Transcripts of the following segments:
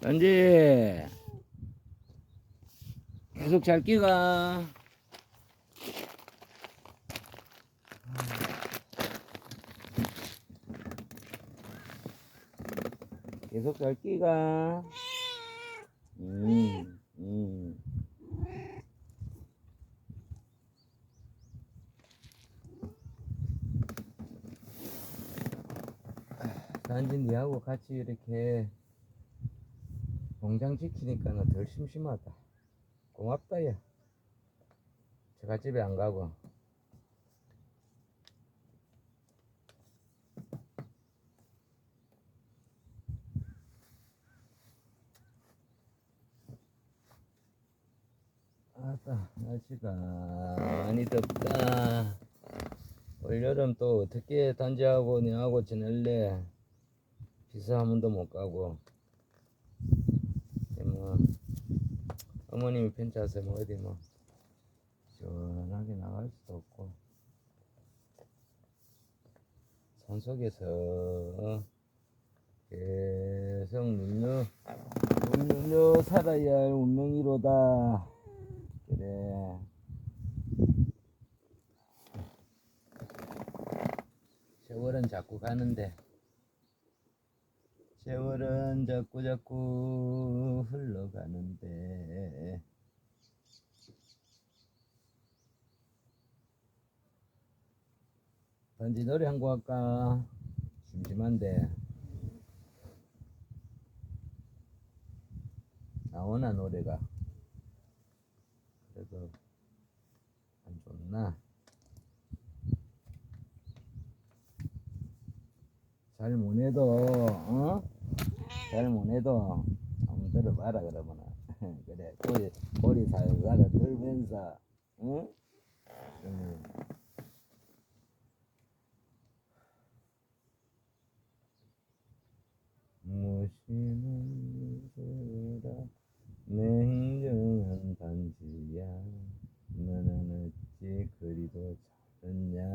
단지. 계속 잘 끼가. 계속 잘 끼가. 음, 음. 단지 니하고 같이 이렇게 농장 지키니까는 덜 심심하다. 고맙다, 야. 제가 집에 안 가고. 아따, 날씨가 많이 덥다. 올여름 또 어떻게 단지하고 니하고 지낼래? 비서 한 번도 못 가고. 뭐 어머님이 편찮아서 뭐 어디 뭐 시원하게 나갈 수도 없고. 산속에서 어, 계속 눌려 눌려 살아야 할 운명이로다. 그래. 세월은 자꾸 가는데 세월은 자꾸 자꾸 흘러가는데 단지 노래 한 곡 할까? 심심한데 나오나 노래가 그래도 안 좋나? 잘 못해도 어? 잘 못해도 한번 들어봐라 그러면은 그래 꼬리 꼬리 살살 들면서 응? 응. 무심한 세라 냉정한 반지야 너는 어찌 그리도 작았냐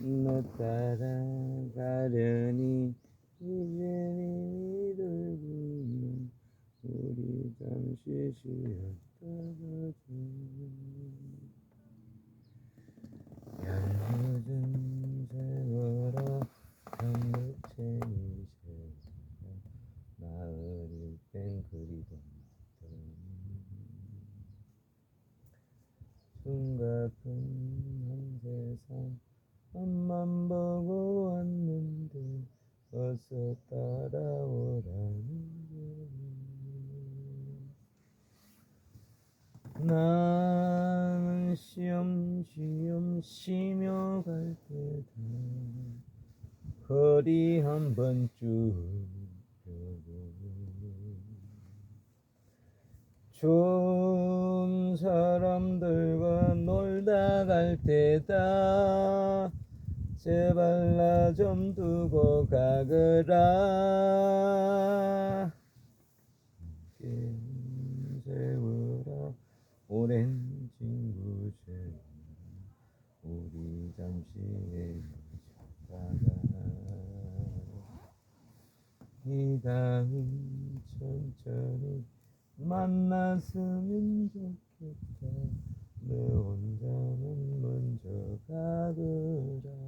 너 따라 가려니 이제는 이들고 우리 잠시 쉬었다 가자 얄궂은 세월아 한무채이 세월아 나 어릴 땐 그리던 숨가쁜 한 세상 보고 왔는데 어서 따라오라는 나는 쉬엄쉬엄 쉬며 갈 때다. 거리 한번 쭉 펴고. 좋은 사람들과 놀다 갈 때다. 제발 나 좀 두고 가거라. 긴 세월아 오랜 친구 제 우리 잠시 헤어졌다가. 이 다음 천천히 만났으면 좋겠다. 너 혼자는 먼저 가거라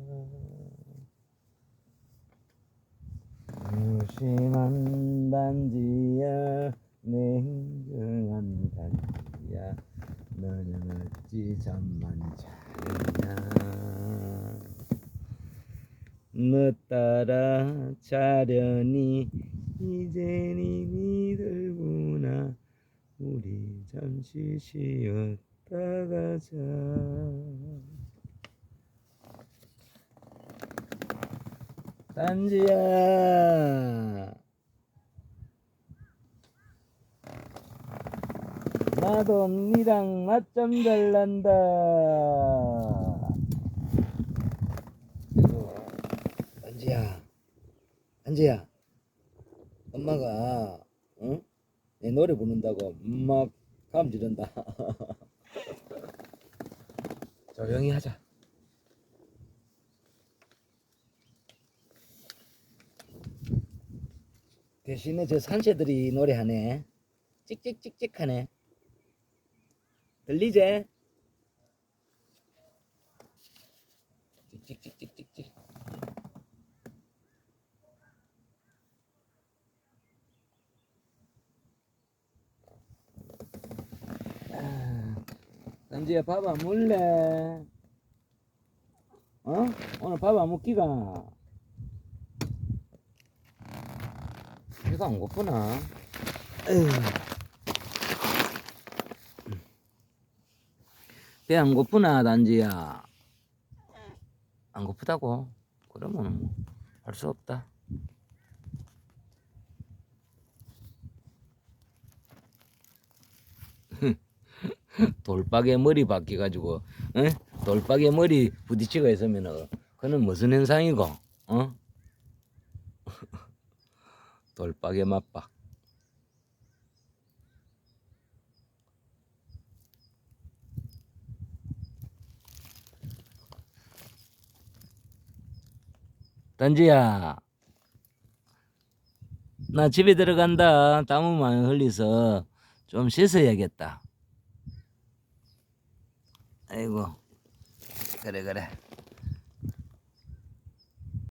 무심한 단지야 냉정한 단지야. 너는 어찌 잠만 자느냐? 너 따라 자려니 이제 니 들구나. 우리 잠시 쉬었다 가자 단지야. 나도 언니랑 낮잠 잘난다. 그리고 단지야 단지야. 엄마가 응? 내 노래 부른다고 막 감지른다. 조용히 하자 대신에 저 산새들이 노래하네. 찍찍찍찍하네. 들리제? 찍찍찍찍찍찍. 단지야 밥 안 먹을래? 어? 오늘 밥 안 먹기가? 배가 안 고프나? 배 안 고프나 단지야? 안 고프다고? 그러면 뭐 할 수 없다. 돌박에 머리 바뀌 가지고, 응? 돌박에 머리 부딪히고 있으면 은, 그는 무슨 현상이고, 어? 돌박에 맞박. 단지야, 나 집에 들어간다. 땀을 많이 흘려서 좀 씻어야겠다. 아이고, 그래, 그래.